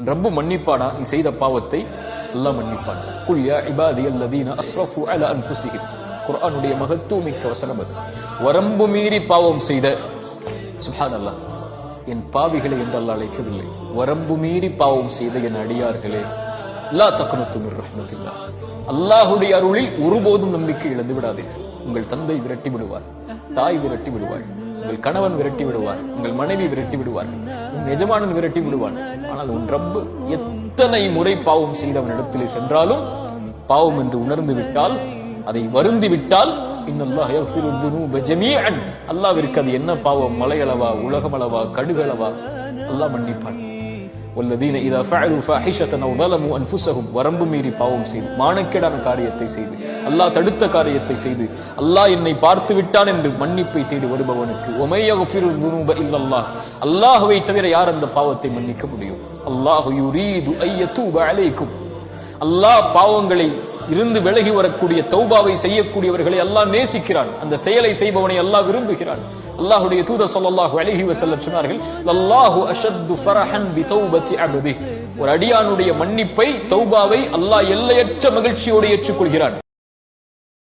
ரப்பு மன்னிப்பானா நீ செய்த பாவத்தை அல்லாஹ் மன்னிப்பான். குல்யா இபாதி அல்லதீன அஸ்ரஃபு அல அன்ஃபுஸிஹிம். குர்ஆனுடைய மகத்துவமிக்க வசனம் அது. வரம்பு மீறி பாவம் செய்த சுப்ஹானல்லாஹ் என் பாவிகளை என்று அல்லாஹ் அழைக்கவில்லை. வரம்பு மீறி பாவம் செய்த என் அடியார்களே லா தக்னத்து மிர் அல்லாஹுடைய அருளில் ஒருபோதும் நம்பிக்கை இழந்து விடாதீர்கள் உங்கள் தந்தை விரட்டி விடுவார் தாய் விரட்டி விடுவாள் உங்கள் கணவன் விரட்டி விடுவார் உங்கள் மனைவி விரட்டி விடுவார் உன் எஜமானன் விரட்டி விடுவான். ஆனால் உன் ரப்பு எத்தனை முறை பாவம் செய்தவனிடத்திலே சென்றாலும் பாவம் என்று உணர்ந்து விட்டால் அதை வருந்தி விட்டால் அல்லாவிற்கு அது என்ன பாவம்? மலையளவா உலகமளவா கடுகளவா? அல்லாஹ் மன்னிப்பான். والذين إذا فعلوا فاحشة أو ظلموا أنفسهم வரம்பு மீறி பாவம் செய்து மானக்கேடான காரியத்தை செய்து அல்லாஹ் தடுத்த காரியத்தை செய்து அல்லாஹ் என்னை பார்த்து விட்டான் என்று மன்னிப்பை தேடி வருபவனுக்கு ஒமை யக்ஃபிரு துனூப இல்லல்லாஹ் அல்லாஹ்வை தவிர யார் அந்த பாவத்தை மன்னிக்க முடியும் அல்லாஹ் யுரீது ஐயத்தூப அலைக்கும் அல்லாஹ் பாவங்களை இருந்து விலகி வரக்கூடிய தௌபாவை செய்யக்கூடியவர்களை அல்லாஹ் நேசிக்கிறான். அந்த செயலை செய்பவனை அல்லாஹ் விரும்புகிறான். அல்லாஹுடைய தூதர் சொல்லல்லாஹு அழகி வஸல்லம் சொன்னார்கள் அல்லாஹு அஷத்து ஃபரஹன் பி தௌபத்தி ஒரு அடியானுடைய மன்னிப்பை தௌபாவை அல்லாஹ் எல்லையற்ற மகிழ்ச்சியோடு ஏற்றுக்கொள்கிறான்.